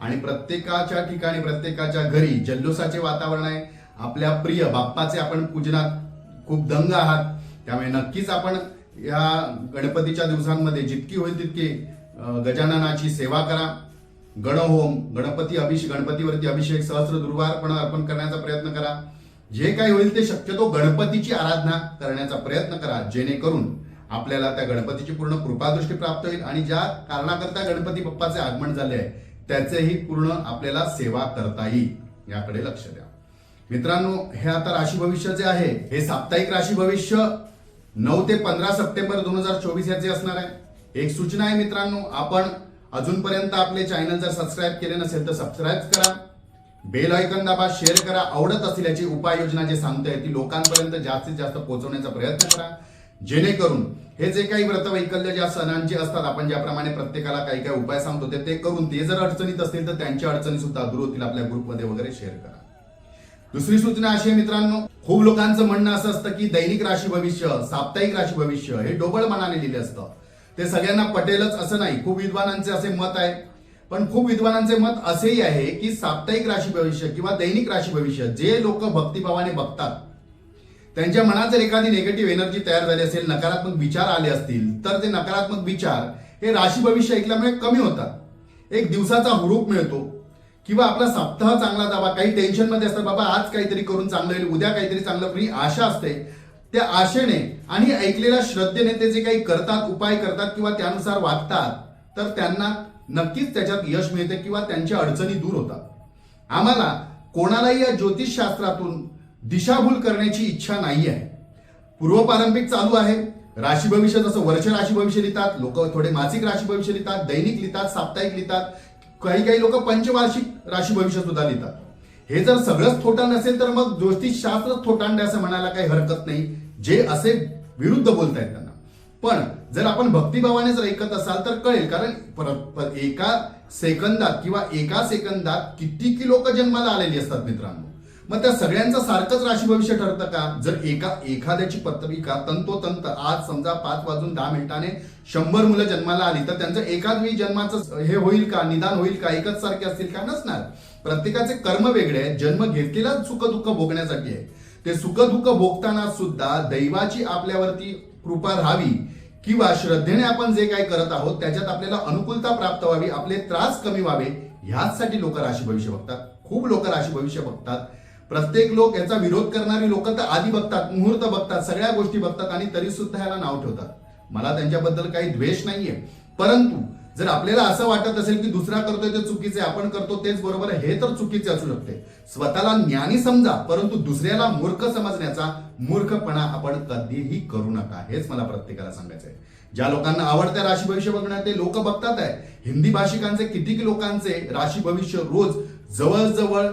आणि प्रत्येकाच्या ठिकाणी प्रत्येकाच्या घरी जल्लोषाचे वातावरण आहे. आपल्या प्रिय बाप्पाचे आपण पूजनात खूप दंग आहात. त्यामुळे नक्कीच आपण या गणपतीच्या दिवसांमध्ये जितकी होईल तितकी गजाननाची सेवा करा. गणहोम गणपती अभिषेक गणपतीवरती अभिषेक सहस्र दुर्वारपण अर्पण करण्याचा प्रयत्न करा. जे काही होईल ते शक्यतो गणपतीची आराधना करण्याचा प्रयत्न करा. जेणेकरून आपल्याला त्या गणपतीची पूर्ण कृपादृष्टी प्राप्त होईल आणि ज्या कारणाकरता गणपती बाप्पाचे आगमन झाले आहे त्याचेही पूर्ण आपल्याला सेवा करता येईल याकडे लक्ष द्या. मित्रांनो हे आता राशी भविष्य जे आहे हे साप्ताहिक राशी भविष्य नऊ ते पंधरा सप्टेंबर दोन हजार चोवीस याचे असणार आहे. एक सूचना आहे मित्रांनो आपण अजूनपर्यंत आपले चॅनल जर सबस्क्राईब केले नसेल तर सबस्क्राईब करा. बेल आयकन दाबा शेअर करा. आवडत असल्याची उपाययोजना जे सांगता ती लोकांपर्यंत जास्तीत जास्त पोहोचवण्याचा प्रयत्न करा. जेणेकरून हे जे काही व्रत वैकल्य ज्या सणांची असतात आपण ज्याप्रमाणे प्रत्येकाला काही काही उपाय सांगतो ते ते करून ते जर अडचणीत असतील तर त्यांच्या अडचणी सुद्धा दूर होतील. आपल्या ग्रुपमध्ये वगैरे शेअर करा. दुसरी सूचना अशी आहे मित्रांनो खूप लोकांचं म्हणणं असं असतं की दैनिक राशी भविष्य साप्ताहिक राशी भविष्य हे डोबळ मनाने लिहिले असतं. ते सगळ्यांना पटेलच असं नाही खूप विद्वानांचे असे मत आहे. पण खूप विद्वानांचे मत असेही आहे की साप्ताहिक राशी भविष्य किंवा दैनिक राशी भविष्य जे लोक भक्तिभावाने बघतात त्यांच्या मनात जर एखादी निगेटिव्ह एनर्जी तयार झाली असेल नकारात्मक विचार आले असतील तर ते नकारात्मक विचार हे राशी भविष्य ऐकल्यामुळे कमी होतात. एक दिवसाचा हुरूप मिळतो. किंवा आपला सप्ताह चांगला जावा काही टेन्शनमध्ये असतात बाबा आज काहीतरी करून चांगलं होईल उद्या काहीतरी चांगलं होईल आशा असते. त्या आशेने आणि ऐकलेल्या श्रद्धेने ते जे काही करतात उपाय करतात किंवा त्यानुसार वागतात तर त्यांना नक्कीच त्याच्यात यश मिळते किंवा त्यांच्या अडचणी दूर होतात. आम्हाला कोणालाही या ज्योतिषशास्त्रातून दिशाभूल करण्याची इच्छा नाही आहे पूर्वपारंपरिक चालू आहे. राशी भविष्य जसं वर्ष राशी भविष्य लिहितात लोक थोडे मासिक राशी भविष्य लिहितात दैनिक लिहितात साप्ताहिक लिहितात काही काही लोक पंचवार्षिक राशी भविष्य सुद्धा लिहितात. हे जर सगळंच थोटा नसेल तर मग ज्योतिषशास्त्र थोटांडे असं म्हणायला काही हरकत नाही. जे असे विरुद्ध बोलतायत त्यांना. पण जर आपण भक्तिभावाने जर ऐकत असाल तर कळेल कारण पर- एका सेकंदात किंवा एका सेकंदात किती लोक जन्माला आलेली असतात मित्रांनो? मग त्या सगळ्यांचं सारखंच राशी भविष्य ठरतं का? जर एका एखाद्याची पत्रिका तंतोतंत आज समजा पाच वाजून दहा मिनिटाने शंभर मुलं जन्माला आली तर त्यांचं एकाच वेळी जन्माचं हे होईल का? निदान होईल का? एकच सारखे असतील का? नसणार. प्रत्येकाचे कर्म वेगळे आहेत. जन्म घेतलेला सुखदुःख भोगण्यासाठी आहे ते सुखदुःख भोगताना सुद्धा दैवाची आपल्यावरती कृपा राहावी किंवा श्रद्धेने आपण जे काही करत आहोत त्याच्यात आपल्याला अनुकूलता प्राप्त व्हावी आपले त्रास कमी व्हावे ह्याचसाठी लोक राशी भविष्य बघतात. खूप लोक राशी भविष्य बघतात. प्रत्येक लोक याचा विरोध करणारी लोक तर आधी बघतात मुहूर्त बघतात सगळ्या गोष्टी बघतात आणि तरी सुद्धा याला नाव ठेवतात. मला त्यांच्याबद्दल काही द्वेष नाहीये. परंतु जर आपल्याला असं वाटत असेल की दुसरा करतोय ते चुकीचे आपण करतो तेच बरोबर आहे हे तर चुकीचे असू शकते. स्वतःला ज्ञानी समजा परंतु दुसऱ्याला मूर्ख समजण्याचा मूर्खपणा आपण कधीही करू नका हेच मला प्रत्येकाला सांगायचं आहे ज्या लोकांना आवडत्या राशी भविष्य बघण्यात ते लोक बघतात आहे हिंदी भाषिकांचे किती लोकांचे राशी भविष्य रोज जवळजवळ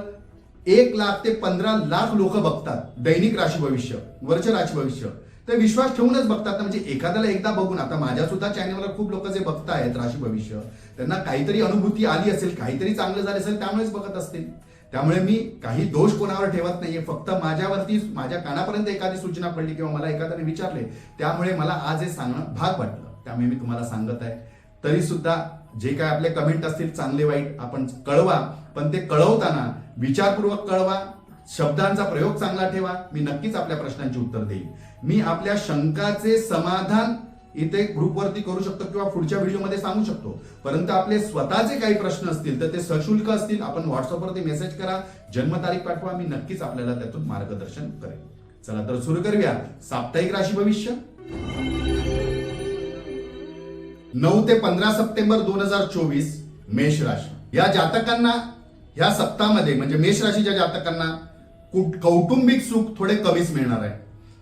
एक लाख ते पंधरा लाख लोक बघतात दैनिक राशी भविष्य वर्ष राशी भविष्य. ते विश्वास ठेवूनच बघतात ना म्हणजे एखाद्याला एकदा बघून आता माझ्या सुद्धा चॅनलवर खूप लोक जे बघतायत राशी भविष्य त्यांना काहीतरी अनुभूती आली असेल काहीतरी चांगलं झालं असेल त्यामुळेच बघत असतील. त्यामुळे मी काही दोष कोणावर ठेवत नाहीये फक्त माझ्यावरती माझ्या कानापर्यंत एखादी सूचना पडली किंवा मला एखाद्याने विचारले त्यामुळे मला आज हे सांगणं भाग वाटलं. त्यामुळे मी तुम्हाला सांगत आहे. तरी सुद्धा जे काय आपले कमेंट असतील चांगले वाईट आपण कळवा. पण ते कळवताना विचारपूर्वक कळवा शब्दांचा प्रयोग चांगला ठेवा. मी नक्कीच आपल्या प्रश्नांची उत्तर देईल मी आपल्या शंकाचे समाधान इथे ग्रुपवरती करू शकतो किंवा पुढच्या व्हिडिओमध्ये सांगू शकतो. परंतु आपले स्वतःचे काही प्रश्न असतील तर ते सशुल्क असतील. आपण व्हॉट्सअपवरती मेसेज करा जन्मतारीख पाठवा. मी नक्कीच आपल्याला त्यातून मार्गदर्शन करेन. चला तर सुरू करूया. साप्ताहिक राशी भविष्य. नऊ ते पंधरा सप्टेंबर दोन हजार चोवीस मेष राशी. या जातकांना ह्या सप्तामध्ये म्हणजे मेष राशीच्या जातकांना कौटुंबिक सुख थोडे कमीच मिळणार आहे.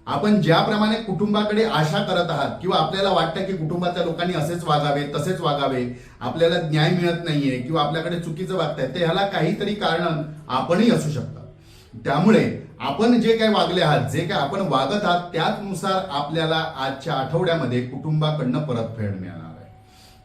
आपण ज्याप्रमाणे कुटुंबाकडे आशा करत आहात किंवा आपल्याला वाटतं की कुटुंबाच्या लोकांनी असेच वागावे तसेच वागावे आपल्याला न्याय मिळत नाहीये किंवा आपल्याकडे चुकीचं वागताय ते ह्याला काहीतरी कारण आपणही असू शकतात. त्यामुळे आपण जे काही वागले आहात जे काही आपण वागत आहात त्याचनुसार आपल्याला आजच्या आठवड्यामध्ये कुटुंबाकडनं परतफेड मिळणार.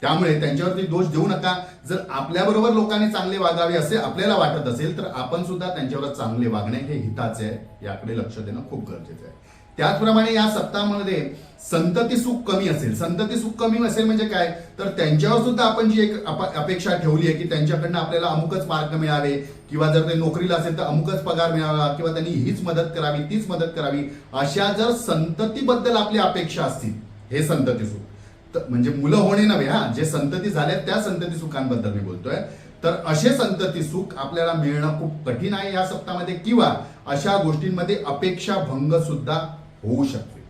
त्यामुळे त्यांच्यावरती दोष देऊ नका. जर आपल्याबरोबर लोकांनी चांगले वागावे असे आपल्याला वाटत असेल तर आपण सुद्धा त्यांच्यावर चांगले वागणे हे हिताचे आहे याकडे लक्ष देणं खूप गरजेचं आहे. त्याचप्रमाणे या सप्ताहामध्ये संतती सुख कमी असेल. संतती सुख कमी असेल म्हणजे काय? तर त्यांच्यावर सुद्धा आपण जी एक अपेक्षा ठेवली आहे की त्यांच्याकडनं आपल्याला अमुकच मार्ग मिळावे किंवा जर ते नोकरीला असेल तर अमुकच पगार मिळावा किंवा त्यांनी हीच मदत करावी तीच मदत करावी अशा जर संततीबद्दल आपली अपेक्षा असतील हे संतती सुख. म्हणजे मुलं होणे नव्हे हा. जे संतती झाल्या त्या संतती सुखांबद्दल मी बोलतोय. तर असे संतती सुख आपल्याला मिळणं खूप कठीण आहे या सप्ताहामध्ये किंवा अशा गोष्टींमध्ये अपेक्षा भंग सुद्धा होऊ शकते.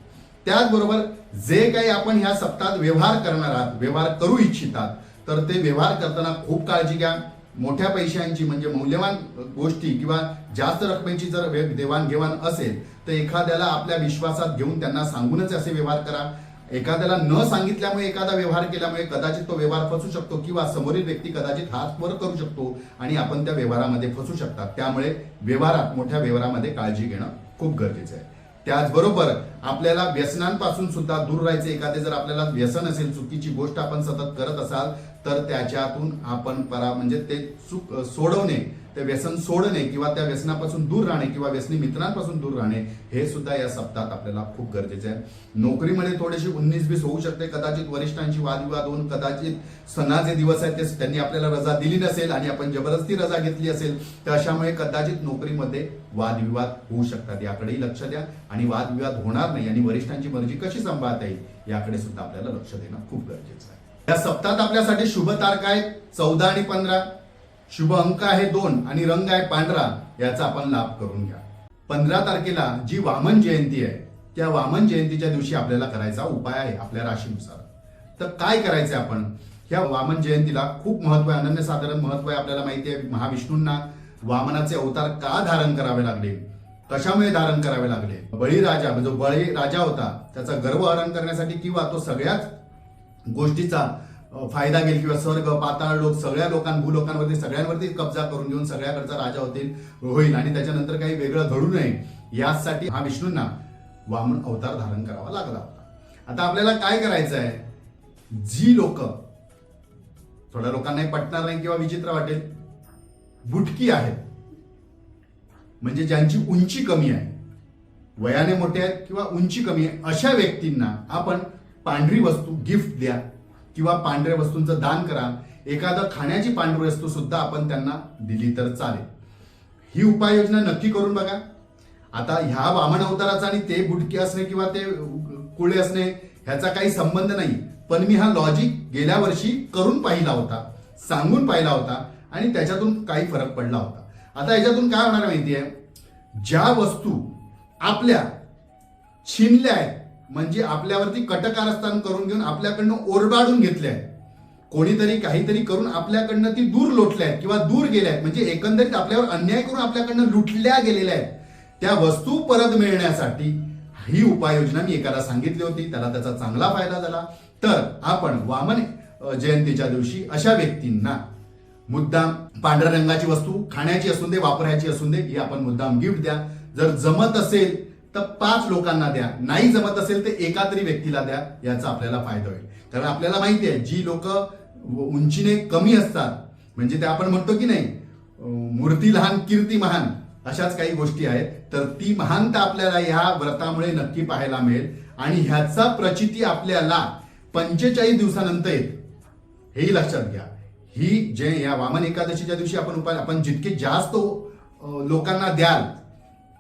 त्याचबरोबर जे काही आपण ह्या सप्ताहात व्यवहार करणार आहात व्यवहार करू इच्छितात तर ते व्यवहार करताना खूप काळजी घ्या. मोठ्या पैशांची म्हणजे मौल्यवान गोष्टी किंवा जास्त रकमेची जर देवाणघेवाण असेल तर एखाद्याला आपल्या विश्वासात घेऊन त्यांना सांगूनच असे व्यवहार करा. एखाद्याला न सांगितल्यामुळे एखादा व्यवहार केल्यामुळे कदाचित तो व्यवहार फसू शकतो किंवा समोरील व्यक्ती कदाचित हात वर करू शकतो आणि आपण त्या व्यवहारामध्ये फसू शकतात. त्यामुळे व्यवहारात मोठ्या व्यवहारामध्ये काळजी घेणं खूप गरजेचं आहे. त्याचबरोबर आपल्याला व्यसनांपासून सुद्धा दूर राहायचे एखादे जर आपल्याला व्यसन असेल चुकीची गोष्ट आपण सतत करत असाल तर त्याच्यातून आपण परा म्हणजे ते चूक सोडवणे ते व्यसन सोडणे किंवा त्या व्यसनापासून दूर राहणे किंवा व्यसनी मित्रांपासून दूर राहणे हे सुद्धा या सप्ताहात आपल्याला खूप गरजेचे आहे. नोकरीमध्ये थोडीशी उन्नीस बीस होऊ शकते कदाचित वरिष्ठांची वादविवाद होऊन कदाचित सणाचे दिवस आहेत ते त्यांनी आपल्याला रजा दिली नसेल आणि आपण जबरदस्ती रजा घेतली असेल तर अशामुळे कदाचित नोकरीमध्ये वादविवाद होऊ शकतात. याकडेही लक्ष द्या आणि वादविवाद होणार नाही आणि वरिष्ठांची मर्जी कशी सांभाळता येईल याकडे सुद्धा आपल्याला लक्ष देणं खूप गरजेचं आहे. या सप्ताहात आपल्यासाठी शुभ तारखा आहेत चौदा आणि पंधरा. शुभ अंक आहे दोन आणि रंग आहे पांढरा याचा आपण लाभ करून घ्या. पंधरा तारखेला जी वामन जयंती आहे त्या वामन जयंतीच्या दिवशी आपल्याला करायचा उपाय आहे आपल्या राशीनुसार. तर काय करायचं आपण? ह्या वामन जयंतीला खूप महत्त्व आहे अनन्यसाधारण महत्त्व आहे आपल्याला माहिती आहे. महाविष्णूंना वामनाचे अवतार का धारण करावे लागले? कशामुळे धारण करावे लागले? बळीराजा म्हणजे जो बळी राजा होता त्याचा गर्व हरण करण्यासाठी किंवा तो सगळ्याच गोष्टीचा फायदा घेईल किंवा स्वर्ग पाताळ लोक सगळ्या लोकां भूलोकांवरती सगळ्यांवरती कब्जा करून घेऊन सगळ्याकडचा राजा होतील होईल. आणि त्याच्यानंतर काही वेगळं घडू नये यासाठी हा विष्णूंना वामन अवतार धारण करावा लागला होता. आता आपल्याला काय करायचं आहे? जी लोक थोड्या लोकांनाही पटणार नाही किंवा विचित्र वाटेल बुटकी आहेत. म्हणजे ज्यांची उंची कमी आहे वयाने मोठे आहेत किंवा उंची कमी आहे अशा व्यक्तींना आपण पांढरी वस्तू गिफ्ट द्या. किंवा पांढऱ्या वस्तूंचं दान करा. एखादं खाण्याची पांढरी वस्तू सुद्धा आपण त्यांना दिली तर चालेल. ही उपाययोजना नक्की करून बघा. आता ह्या वामन अवताराचा आणि ते बुटके असणे किंवा ते कुळे असणे ह्याचा काही संबंध नाही. पण मी हा लॉजिक गेल्या वर्षी करून पाहिला होता सांगून पाहिला होता आणि त्याच्यातून काही फरक पडला होता. आता याच्यातून काय होणार माहिती आहे ज्या वस्तू आपल्या छिनल्या आहेत म्हणजे आपल्यावरती कटकारस्थान करून घेऊन आपल्याकडनं ओरबाडून घेतले आहेत कोणीतरी काहीतरी करून आपल्याकडनं ती दूर लोटल्या आहेत किंवा दूर गेल्या आहेत म्हणजे एकंदरीत आपल्यावर अन्याय करून आपल्याकडनं लुटल्या गेलेल्या आहेत त्या वस्तू परत मिळण्यासाठी ही उपाययोजना मी एकाला सांगितली होती. त्याला त्याचा चांगला फायदा झाला. तर आपण वामन जयंतीच्या दिवशी अशा व्यक्तींना मुद्दाम पांढऱ्या रंगाची वस्तू खाण्याची असून दे वापरायची असून दे ही आपण मुद्दाम गिफ्ट द्या. जर जमत असेल तर पाच लोकांना द्या. नाही जमत असेल तर एका तरी व्यक्तीला द्या याचा आपल्याला फायदा होईल. कारण आपल्याला माहिती आहे जी लोक उंचीने कमी असतात म्हणजे ते आपण म्हणतो की नाही मूर्ती लहान कीर्ती महान अशाच काही गोष्टी आहेत. तर ती महानता आपल्याला ह्या व्रतामुळे नक्की पाहायला मिळेल. आणि ह्याचा प्रचिती आपल्याला पंचेचाळीस दिवसानंतर येत हेही लक्षात घ्या. ही जे या वामन एकादशीच्या दिवशी आपण उपाय आपण जितके जास्त लोकांना द्याल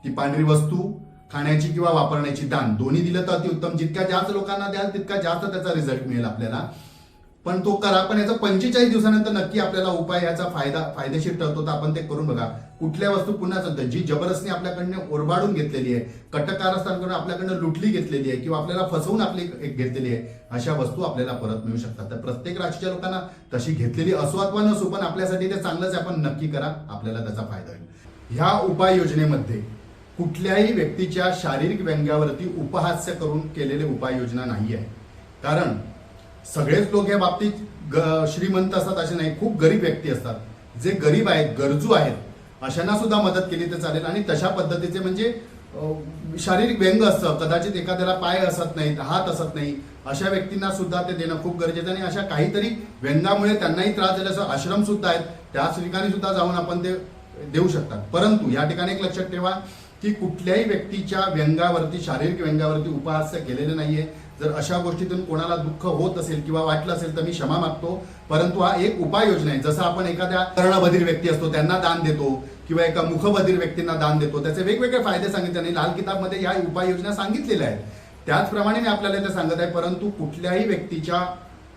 ती पांढरी वस्तू खाण्याची किंवा वापरण्याची दान. दोन्ही दिलं तर अतिउत्तम. जितक्या जास्त लोकांना द्याल तितका जास्त त्याचा रिझल्ट मिळेल आपल्याला. पण तो करा. पण याचा पंचेचाळीस दिवसानंतर नक्की आपल्याला उपाय याचा फायदा फायदेशीर ठरतो तर आपण ते करून बघा. कुठल्या वस्तू पुन्हा सध्या जी जबरदस्ती आपल्याकडनं ओरबाडून घेतलेली आहे कटकारस्थांकडून आपल्याकडनं लुटली घेतलेली आहे किंवा आपल्याला फसवून आपली एक घेतलेली आहे अशा वस्तू आपल्याला परत मिळू शकतात. तर प्रत्येक राशीच्या लोकांना तशी घेतलेली असो अथवा नसो पण आपल्यासाठी ते चांगलंच आहे, आपण नक्की करा. आपल्याला त्याचा फायदा होईल. ह्या उपाय योजनेमध्ये कुठल्याही व्यक्तीच्या शारीरिक व्यंग्यावरती उपहास्य करून केलेले उपाययोजना नाही आहे. कारण सगळेच लोक या बाबतीत ग- श्रीमंत असतात असे नाही. खूप गरीब व्यक्ती असतात. जे गरीब आहेत गरजू आहेत अशांना सुद्धा मदत केली तर चालेल. आणि तशा पद्धतीचे म्हणजे शारीरिक व्यंग असतं. कदाचित एखाद्याला पाय असत नाहीत हात असत नाही अशा व्यक्तींना सुद्धा ते देणं खूप गरजेचं आहे. आणि अशा काहीतरी व्यंगामुळे त्यांनाही त्रास झाल्याचं आश्रम सुद्धा आहेत त्याच ठिकाणी सुद्धा जाऊन आपण ते देऊ शकतात. परंतु या ठिकाणी एक लक्षात ठेवा की कुठल्याही व्यक्तीच्या व्यंगावरती शारीरिक व्यंगावरती उपहास्य केलेले नाहीये. जर अशा गोष्टीतून कोणाला दुःख होत असेल किंवा वाटलं असेल तर मी क्षमा मागतो. परंतु हा एक उपाययोजना आहे. जसं आपण एखाद्या कर्णबधीर व्यक्ती असतो त्यांना दान देतो किंवा एका मुखबधीर व्यक्तींना दान देतो. त्याचे वेगवेगळे फायदे सांगितले आणि लाल किताबमध्ये या उपाययोजना सांगितलेल्या आहेत. त्याचप्रमाणे मी आपल्याला ते सांगत आहे परंतु कुठल्याही व्यक्तीच्या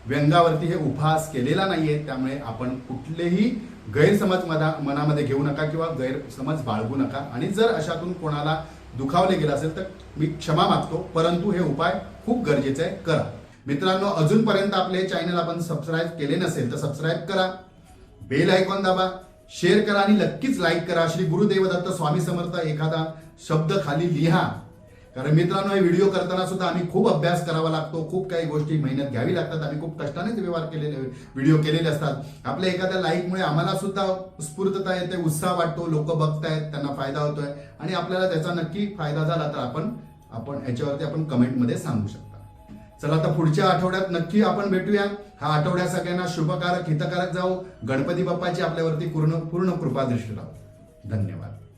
व्यंगावरती हे उपहास केलेला नाहीये. त्यामुळे आपण कुठलेही गैरसमज मना मनामध्ये घेऊ नका किंवा गैरसमज बाळगू नका. आणि जर अशातून कोणाला दुखावले गेलं असेल तर मी क्षमा मागतो परंतु हे उपाय खूप गरजेचे आहे. करा. मित्रांनो अजूनपर्यंत आपले चॅनल आपण सबस्क्राईब केले नसेल तर सबस्क्राईब करा. बेल आयकॉन दाबा. शेअर करा आणि नक्कीच लाईक करा. श्री गुरुदेवदत्त स्वामी समर्थ एखादा शब्द खाली लिहा. कारण मित्रांनो हे व्हिडिओ करताना सुद्धा आम्ही खूप अभ्यास करावा लागतो खूप काही गोष्टी मेहनत घ्यावी लागतात. आम्ही खूप कष्टाने व्यवहार केलेले व्हिडिओ केलेले असतात. आपल्या एखाद्या लाईकमुळे आम्हाला सुद्धा स्फूर्तता येते उत्साह वाटतो लोक बघतायत त्यांना फायदा होतोय. आणि आपल्याला त्याचा नक्की फायदा झाला तर आपण आपण याच्यावरती आपण कमेंटमध्ये सांगू शकता. चला आता पुढच्या आठवड्यात नक्की आपण भेटूया. हा आठवड्या सगळ्यांना शुभकारक हितकारक जाऊ गणपती बाप्पाची आपल्यावरती पूर्ण पूर्ण कृपा दृष्टी राहू. धन्यवाद.